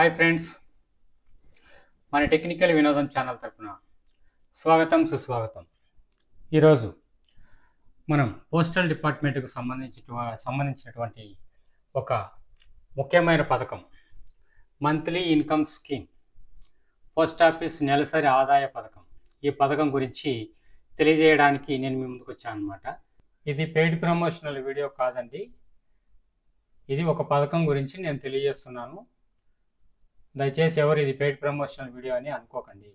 Hi friends మన technical వినోదం channel తరపున స్వాగతం సుస్వాగతం. ఈరోజు మనం పోస్టల్ డిపార్ట్మెంట్కు సంబంధించి సంబంధించినటువంటి ఒక ముఖ్యమైన పథకం. Monthly income scheme post office నెలసరి ఆదాయ పథకం. ఈ పథకం గురించి తెలియజేయడానికి నేను మీ ముందుకు వచ్చాను అనమాట ఇది పెయిడ్ ప్రమోషనల్ వీడియో కాదండి. ఇది ఒక పథకం గురించి నేను తెలియజేస్తున్నాను. దయచేసి ఎవరు ఇది పెయిడ్ ప్రమోషనల్ వీడియో అని అనుకోకండి.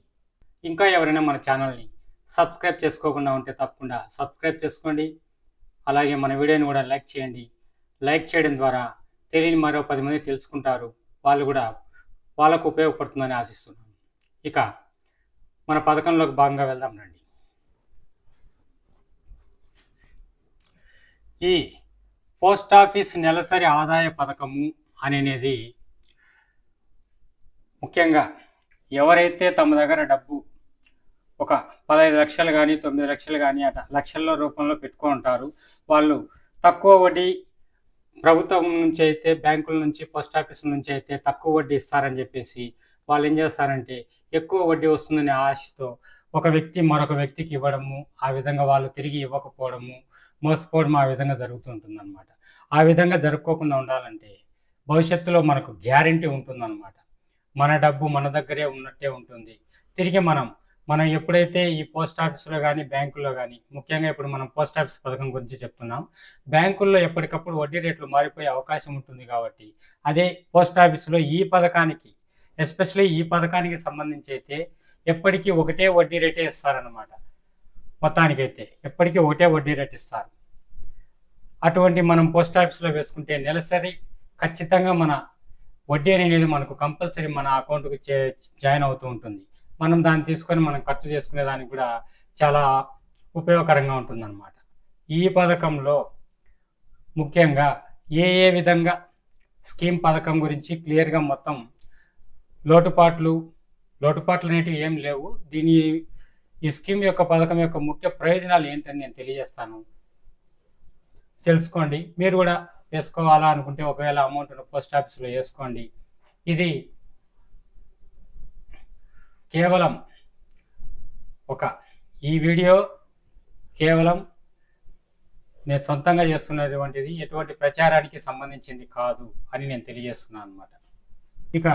ఇంకా ఎవరైనా మన ఛానల్ని సబ్స్క్రైబ్ చేసుకోకుండా ఉంటే తప్పకుండా సబ్స్క్రైబ్ చేసుకోండి. అలాగే మన వీడియోని కూడా లైక్ చేయండి. లైక్ చేయడం ద్వారా తెలియని మరో పది మంది తెలుసుకుంటారు. వాళ్ళు కూడా వాళ్ళకు ఉపయోగపడుతుందని ఆశిస్తున్నాను. ఇక మన పథకంలోకి భాగంగా వెళ్దాం రండి. ఈ పోస్ట్ ఆఫీస్ నెలసరి ఆదాయ పథకము అనేది ముఖ్యంగా ఎవరైతే తమ దగ్గర డబ్బు ఒక పదహైదు లక్షలు కానీ తొమ్మిది లక్షలు కానీ అట లక్షల రూపంలో పెట్టుకుంటారు వాళ్ళు తక్కువ వడ్డీ ప్రభుత్వం నుంచి అయితే బ్యాంకుల నుంచి పోస్ట్ ఆఫీసుల నుంచి అయితే తక్కువ వడ్డీ ఇస్తారని చెప్పేసి వాళ్ళు ఏం చేస్తారంటే ఎక్కువ వడ్డీ వస్తుందనే ఆశతో ఒక వ్యక్తి మరొక వ్యక్తికి ఇవ్వడము ఆ విధంగా వాళ్ళు తిరిగి ఇవ్వకపోవడము మోసపోవడం ఆ విధంగా జరుగుతుంటుందన్నమాట. ఆ విధంగా జరుపుకోకుండా ఉండాలంటే భవిష్యత్తులో మనకు గ్యారంటీ ఉంటుందన్నమాట. మన డబ్బు మన దగ్గరే ఉన్నట్టే ఉంటుంది. తిరిగి మనం మనం ఎప్పుడైతే ఈ పోస్ట్ ఆఫీసులో కానీ బ్యాంకుల్లో కానీ ముఖ్యంగా ఇప్పుడు మనం పోస్ట్ ఆఫీస్ పథకం గురించి చెప్తున్నాం బ్యాంకుల్లో ఎప్పటికప్పుడు వడ్డీ రేట్లు మారిపోయే అవకాశం ఉంటుంది కాబట్టి అదే పోస్ట్ ఆఫీసులో ఈ పథకానికి ఎస్పెషల్లీ ఈ పథకానికి సంబంధించి అయితే ఎప్పటికీ ఒకటే వడ్డీ రేటే ఇస్తారనమాట మొత్తానికైతే ఎప్పటికీ ఒకటే వడ్డీ రేట్ ఇస్తారు. అటువంటి మనం పోస్ట్ ఆఫీస్లో వేసుకుంటే నెలసరి ఖచ్చితంగా మన వడ్డీ అనేది మనకు కంపల్సరీ మన అకౌంట్కి జాయిన్ అవుతూ ఉంటుంది. మనం దాన్ని తీసుకొని మనం ఖర్చు చేసుకునే దానికి కూడా చాలా ఉపయోగకరంగా ఉంటుందన్నమాట. ఈ పథకంలో ముఖ్యంగా ఏ ఏ విధంగా స్కీమ్ పథకం గురించి క్లియర్గా మొత్తం లోటుపాట్లు లోటుపాట్లు అనేటివి ఏం లేవు. దీని ఈ స్కీమ్ యొక్క పథకం యొక్క ముఖ్య ప్రయోజనాలు ఏంటని నేను తెలియజేస్తాను. తెలుసుకోండి. మీరు కూడా వేసుకోవాలా అనుకుంటే ఒకవేళ అమౌంట్ను పోస్ట్ ఆఫీస్లో వేసుకోండి. ఇది కేవలం ఒక ఈ వీడియో కేవలం నేను సొంతంగా చేస్తున్నటువంటిది ఎటువంటి ప్రచారానికి సంబంధించింది కాదు అని నేను తెలియజేస్తున్నాను అనమాట ఇక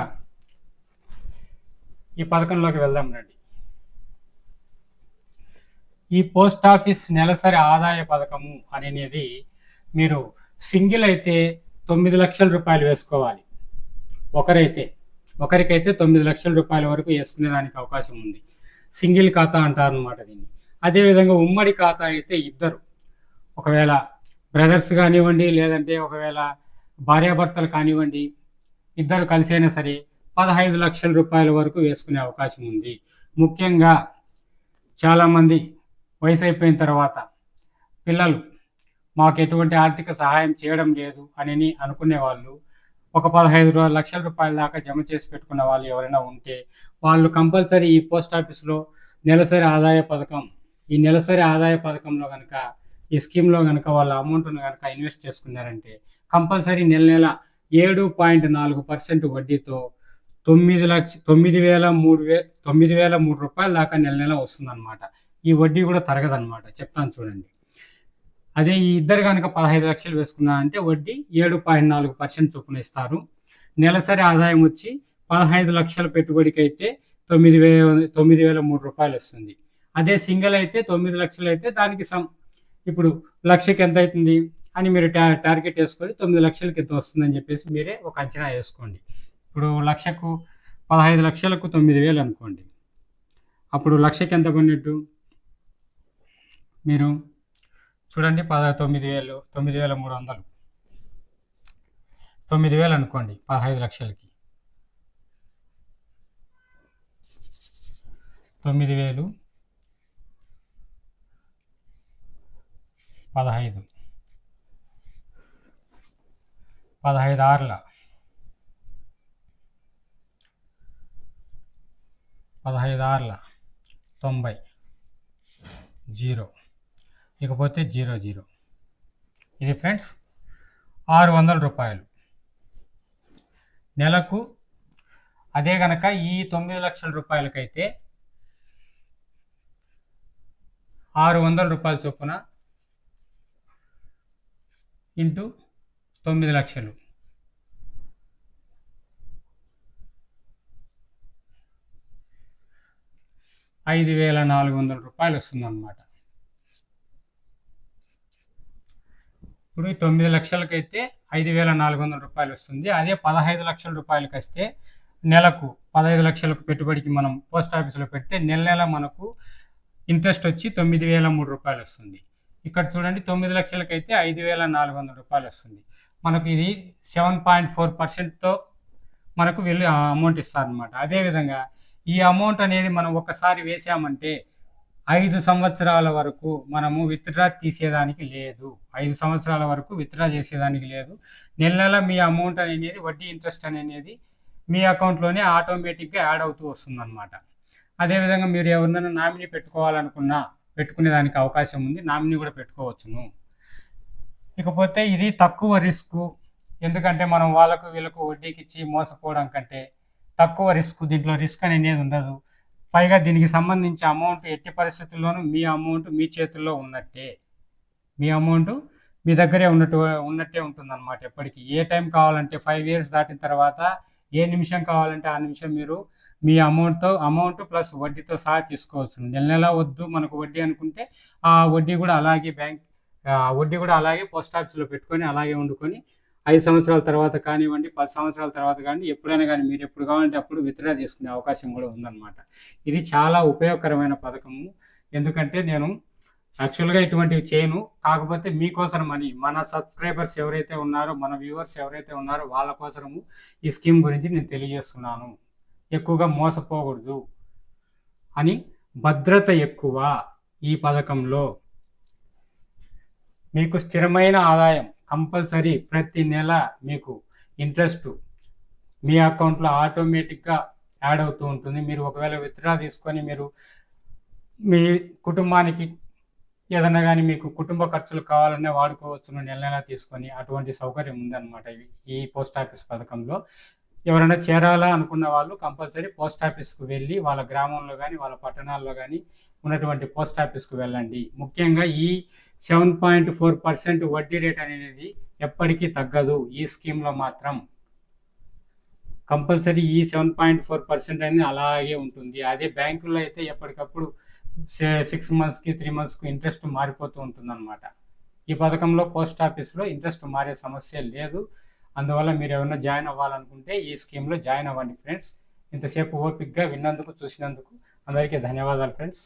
ఈ పథకంలోకి వెళ్దాం రండి. ఈ పోస్ట్ ఆఫీస్ నెలసరి ఆదాయ పథకము అనేది మీరు సింగిల్ అయితే తొమ్మిది లక్షల రూపాయలు వేసుకోవాలి. ఒకరైతే ఒకరికైతే తొమ్మిది లక్షల రూపాయల వరకు వేసుకునేదానికి అవకాశం ఉంది. సింగిల్ ఖాతా అంటారు అనమాట దీన్ని అదేవిధంగా ఉమ్మడి ఖాతా అయితే ఇద్దరు. ఒకవేళ బ్రదర్స్ కానివ్వండి లేదంటే ఒకవేళ భార్యాభర్తలు కానివ్వండి ఇద్దరు కలిసైనా సరే పదహైదు లక్షల రూపాయల వరకు వేసుకునే అవకాశం ఉంది. ముఖ్యంగా చాలామంది వయసు అయిపోయిన తర్వాత పిల్లలు మాకు ఎటువంటి ఆర్థిక సహాయం చేయడం లేదు అని అనుకునే వాళ్ళు ఒక పదహైదు లక్షల రూపాయల దాకా జమ చేసి పెట్టుకున్న వాళ్ళు ఎవరైనా ఉంటే వాళ్ళు కంపల్సరీ ఈ పోస్ట్ ఆఫీస్లో నెలసరి ఆదాయ పథకం ఈ నెలసరి ఆదాయ పథకంలో కనుక ఈ స్కీమ్లో కనుక వాళ్ళ అమౌంట్ను కనుక ఇన్వెస్ట్ చేసుకున్నారంటే కంపల్సరీ నెల నెల ఏడు పాయింట్ నాలుగు పర్సెంట్ వడ్డీతో తొమ్మిది లక్ష తొమ్మిది వేల మూడు వే తొమ్మిది వేల మూడు రూపాయల దాకా నెల నెల వస్తుందన్నమాట. ఈ వడ్డీ కూడా తరగదన్నమాట. చెప్తాను చూడండి. అదే ఈ ఇద్దరు కనుక పదహైదు లక్షలు వేసుకున్నారంటే వడ్డీ ఏడు పాయింట్ నాలుగు పర్సెంట్ చొప్పున ఇస్తారు. నెలసరి ఆదాయం వచ్చి పదహైదు లక్షల పెట్టుబడికి అయితే తొమ్మిది వే తొమ్మిది వేల మూడు రూపాయలు వస్తుంది. అదే సింగిల్ అయితే తొమ్మిది లక్షలు అయితే దానికి సమ్ ఇప్పుడు లక్షకి ఎంత అవుతుంది అని మీరు టా టార్గెట్ వేసుకొని తొమ్మిది లక్షలకి ఎంత వస్తుందని చెప్పేసి మీరే ఒక అంచనా వేసుకోండి. ఇప్పుడు లక్షకు పదహైదు లక్షలకు తొమ్మిది వేలు అనుకోండి. అప్పుడు లక్షకి ఎంత కొన్నట్టు? మీరు చూడండి పద తొమ్మిది వేలు తొమ్మిది వేల మూడు వందలు. తొమ్మిది వేలు అనుకోండి పదహైదు లక్షలకి. తొమ్మిది వేలు పదహైదు. పదహైదు ఆరుల. పదహైదు ఆరుల తొంభై. జీరో. ఇకపోతే జీరో జీరో. ఇది ఫ్రెండ్స్ ఆరు వందల రూపాయలు. నెలకు అదే గనక ఈ తొమ్మిది లక్షల రూపాయలకైతే ఆరు వందల రూపాయల చొప్పున ఇంటూ తొమ్మిది లక్షలు. ఐదు వేల నాలుగు వందల రూపాయలు వస్తుందన్నమాట. ఇప్పుడు తొమ్మిది లక్షలకైతే ఐదు వేల నాలుగు వందల రూపాయలు వస్తుంది. అదే పదహైదు లక్షల రూపాయలకి వస్తే నెలకు పదహైదు లక్షలకు పెట్టుబడికి మనం పోస్ట్ ఆఫీస్లో పెడితే నెల నెల మనకు ఇంట్రెస్ట్ వచ్చి తొమ్మిది వేల మూడు రూపాయలు వస్తుంది. ఇక్కడ చూడండి తొమ్మిది లక్షలకైతే ఐదు వేల నాలుగు వందల రూపాయలు వస్తుంది. మనకు ఇది సెవెన్ పాయింట్ ఫోర్ పర్సెంట్తో మనకు వెళ్ళి అమౌంట్ ఇస్తారనమాట అదేవిధంగా ఈ అమౌంట్ అనేది మనం ఒకసారి వేసామంటే ఐదు సంవత్సరాల వరకు మనము విత్డ్రా తీసేదానికి లేదు. ఐదు సంవత్సరాల వరకు విత్డ్రా చేసేదానికి లేదు. నెల నెల మీ అమౌంట్ అనేది వడ్డీ ఇంట్రెస్ట్ అనేది మీ అకౌంట్లోనే ఆటోమేటిక్గా యాడ్ అవుతూ వస్తుందన్నమాట. అదేవిధంగా మీరు ఎవరినైనా నామినీ పెట్టుకోవాలనుకున్నా పెట్టుకునే దానికి అవకాశం ఉంది. నామినీ కూడా పెట్టుకోవచ్చును. ఇకపోతే ఇది తక్కువ రిస్క్. ఎందుకంటే మనం వాళ్ళకు వీళ్ళకు వడ్డీకి ఇచ్చి మోసపోవడం కంటే తక్కువ రిస్క్. దీంట్లో రిస్క్ అనేది ఉండదు. పైగా దీనికి సంబంధించి అమౌంట్ ఎట్టి పరిస్థితుల్లోనూ మీ అమౌంట్ మీ చేతుల్లో ఉన్నట్టే. మీ అమౌంట్ మీ దగ్గరే ఉన్నట్టు ఉన్నట్టే ఉంటుందన్నమాట ఎప్పటికీ. ఏ టైం కావాలంటే ఫైవ్ ఇయర్స్ దాటిన తర్వాత ఏ నిమిషం కావాలంటే ఆ నిమిషం మీరు మీ అమౌంట్తో అమౌంట్ ప్లస్ వడ్డీతో సహా తీసుకోవచ్చు. నెల నెల వద్దు మనకు వడ్డీ అనుకుంటే ఆ వడ్డీ కూడా అలాగే బ్యాంక్ ఆ వడ్డీ కూడా అలాగే పోస్ట్ ఆఫీస్లో పెట్టుకొని అలాగే వండుకొని ఐదు సంవత్సరాల తర్వాత కానివ్వండి పది సంవత్సరాల తర్వాత కానీ ఎప్పుడైనా కానీ మీరు ఎప్పుడు కావాలంటే అప్పుడు విత్డ్రా తీసుకునే అవకాశం కూడా ఉందన్నమాట. ఇది చాలా ఉపయోగకరమైన పథకము. ఎందుకంటే నేను యాక్చువల్గా ఇటువంటివి చేయను. కాకపోతే మీకోసం అని మన సబ్స్క్రైబర్స్ ఎవరైతే ఉన్నారో మన వ్యూవర్స్ ఎవరైతే ఉన్నారో వాళ్ళ కోసము ఈ స్కీమ్ గురించి నేను తెలియజేస్తున్నాను. ఎక్కువగా మోసపోకూడదు అని భద్రత ఎక్కువ ఈ పథకంలో. మీకు స్థిరమైన ఆదాయం కంపల్సరీ ప్రతి నెల మీకు ఇంట్రెస్ట్ మీ అకౌంట్లో ఆటోమేటిక్గా యాడ్ అవుతూ ఉంటుంది. మీరు ఒకవేళ విత్డ్రా తీసుకొని మీరు మీ కుటుంబానికి ఏదైనా కానీ మీకు కుటుంబ ఖర్చులు కావాలనే వాడుకోవచ్చు నెల నెల తీసుకొని అటువంటి సౌకర్యం ఉందన్నమాట ఇవి. ఈ పోస్ట్ ఆఫీస్ పథకంలో ఎవరైనా చేరాలా అనుకున్న వాళ్ళు కంపల్సరీ పోస్ట్ ఆఫీస్కు వెళ్ళి వాళ్ళ గ్రామంలో కానీ వాళ్ళ పట్టణాల్లో కానీ ఉన్నటువంటి పోస్ట్ ఆఫీస్కు వెళ్ళండి. ముఖ్యంగా ఈ సెవెన్ పాయింట్ ఫోర్ పర్సెంట్ వడ్డీ రేట్ అనేది ఎప్పటికీ తగ్గదు ఈ స్కీమ్లో మాత్రం. కంపల్సరీ ఈ సెవెన్ పాయింట్ ఫోర్ పర్సెంట్ అనేది అలాగే ఉంటుంది. అదే బ్యాంకుల్లో అయితే ఎప్పటికప్పుడు సిక్స్ మంత్స్కి త్రీ మంత్స్కి ఇంట్రెస్ట్ మారిపోతూ ఉంటుందన్నమాట. ఈ పథకంలో పోస్ట్ ఆఫీస్లో ఇంట్రెస్ట్ మారే సమస్య లేదు. అందువల్ల మీరు ఏమైనా జాయిన్ అవ్వాలనుకుంటే ఈ స్కీమ్లో జాయిన్ అవ్వండి ఫ్రెండ్స్ ఇంతసేపు ఓపిక్గా విన్నందుకు చూసినందుకు అందరికీ ధన్యవాదాలు ఫ్రెండ్స్